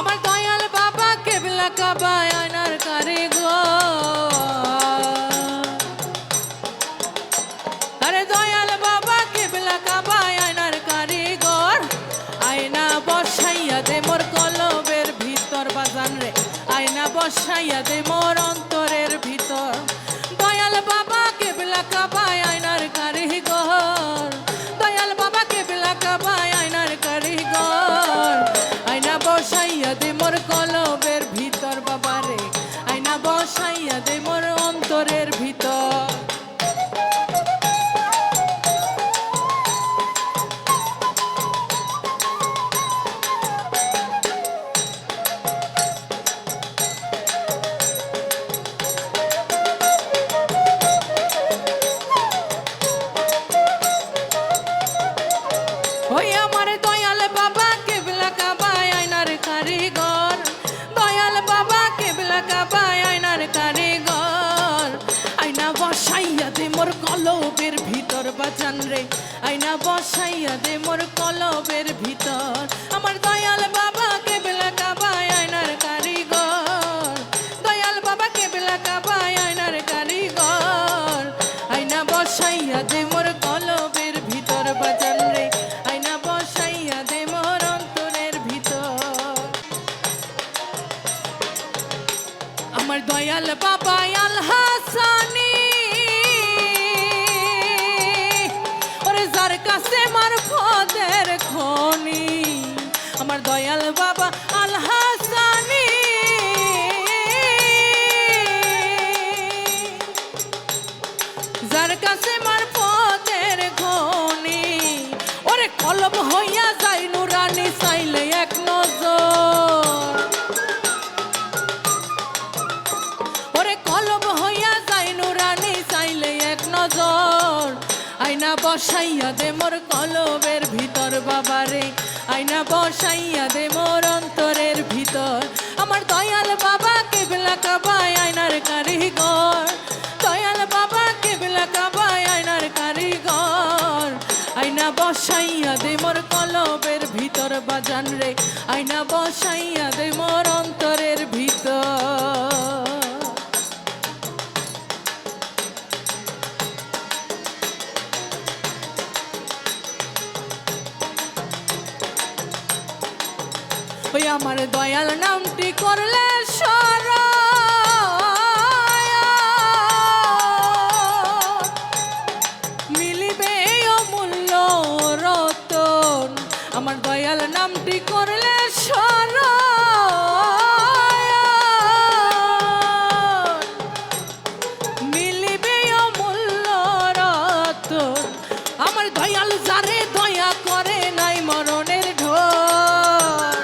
আমার দয়াল বাবা কেবলা কাবা আয়নার কারিগর আরে দয়াল বাবা কেবলা কাবা আয়নার কারিগর আয়না বসাইয়া দে মোর কলবের ভিতর বাজান রে। আয়না বসাইয়া দে মোর অন্তরের ভিতর। কলবের ভিতর বাবা রে আয়না বসাইয়া দে মোর অন্তরের ভিতর। আমার দয়াল বাবা, কেবলা কাবা আয়নার কারিগর। বসাইয়া দে মোর কলবের ভিতর, বাজান রে। আয়না বসাইয়া দে মোর কলবের ভিতর। আমার দয়াল বাবা কলম হইয়া যাই নুরানি, চাইলে এক নজর। ওরে কলম হইয়া যাই নুরানি, চাইলে এক নজর। আইনা বসাইয়া দে মোর কলবের ভিতর বাবারে আইনা বসাইয়া দে মোর আয়না বসাইয়া দে মোর কলবের ভিতর বাজান রে। আয়না বসাইয়া দে মোর অন্তরের ভিতর। ওই আমার দয়াল নামটি করলে সর আমার দয়াল নামটি করলে মিলিবে অমূল্য রতন আমার দয়াল যারে দয়া করে নাই মরণের ঢোর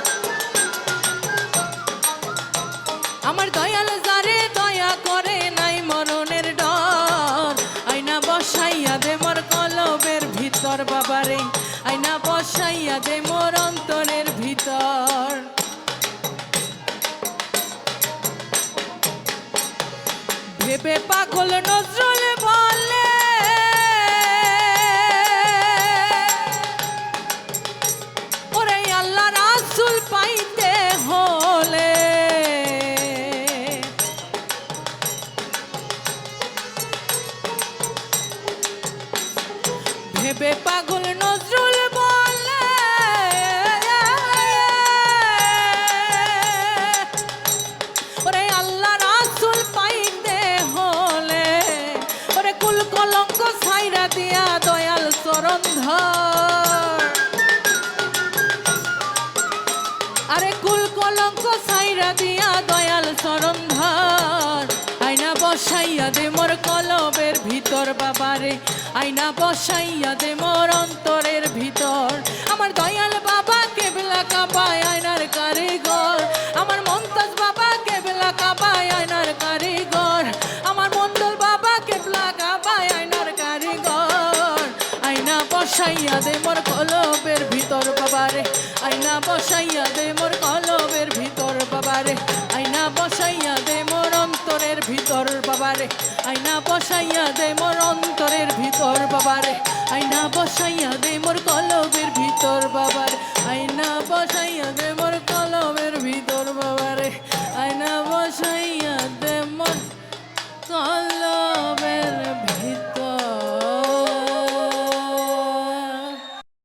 আমার দয়াল যারে দয়া করে নাই মরণের ডর আয়না বসাইয়া দে মোর কলবের ভিতর বাবারে। আয়না বসাইয়া দে মোর অন্তরের ভিতর। ভেবে পাগল নজরুল বলে, ওরে আল্লাহ রাসুল পাইতে হলে। ভেবে পাগল নজরুল চরণ আরে কুল কলঙ্ক ছাইরা দিয়া দয়াল চরণ আয়না বসাইয়া দে মোর কলবের ভিতর বাবারে। আয়না বসাইয়া দে মোর অন্তরের ভিতর। আমার দয়াল বাবা কেবলা কাবায় আয়নার কারিগর। আমার মমতাজ বাবা বসাইয়া দে মোর কলবের ভিতর বাবারে। আইনা বসাইয়া দে মোর কলবের ভিতর বাবারে। আইনা বসাইয়া দে মোর অন্তরের ভিতর বাবারে। আইনা বসাইয়া দে মোর অন্তরের ভিতর বাবারে। আইনা বসাইয়া দে মোর কলবের ভিতর বাবার। আইনা বসাইয়া দে মোর কলবের ভিতর বাবা